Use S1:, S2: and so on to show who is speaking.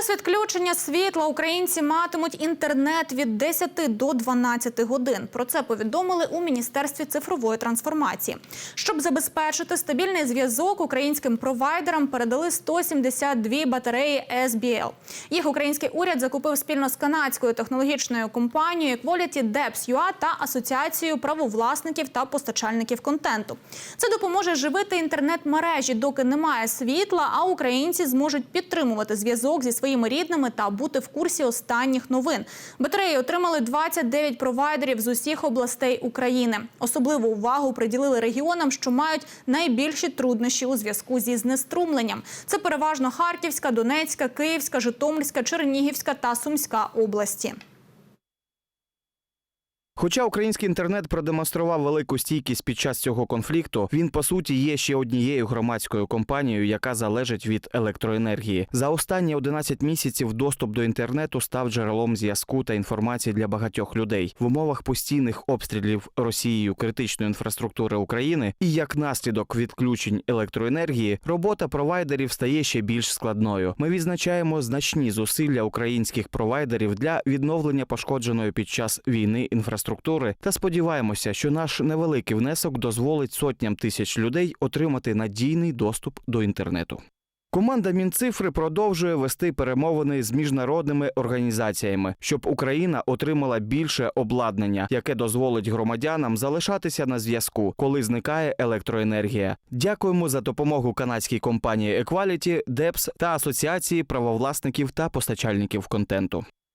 S1: Час відключення світла українці матимуть інтернет від 10 до 12 годин. Про це повідомили у міністерстві цифрової трансформації. Щоб забезпечити стабільний зв'язок, українським провайдерам передали 172 батареї SBL. Їх український уряд закупив спільно з канадською технологічною компанією Quality Depths.ua та асоціацією правовласників та постачальників контенту. Це допоможе живити інтернет-мережі, доки немає світла, а українці зможуть підтримувати зв'язок зі своїми рідними та бути в курсі останніх новин. Батареї отримали 29 провайдерів з усіх областей України. Особливу увагу приділили регіонам, що мають найбільші труднощі у зв'язку зі знеструмленням. Це переважно Харківська, Донецька, Київська, Житомирська, Чернігівська та Сумська області.
S2: Хоча український інтернет продемонстрував велику стійкість під час цього конфлікту, він по суті є ще однією громадською компанією, яка залежить від електроенергії. За останні 11 місяців доступ до інтернету став джерелом зв'язку та інформації для багатьох людей в умовах постійних обстрілів Росією критичної інфраструктури України і як наслідок відключень електроенергії, робота провайдерів стає ще більш складною. Ми відзначаємо значні зусилля українських провайдерів для відновлення пошкодженої під час війни інфраструктури та сподіваємося, що наш невеликий внесок дозволить сотням тисяч людей отримати надійний доступ до інтернету. Команда Мінцифри продовжує вести перемовини з міжнародними організаціями, щоб Україна отримала більше обладнання, яке дозволить громадянам залишатися на зв'язку, коли зникає електроенергія. Дякуємо за допомогу канадській компанії Equality, DEPS та Асоціації правовласників та постачальників контенту.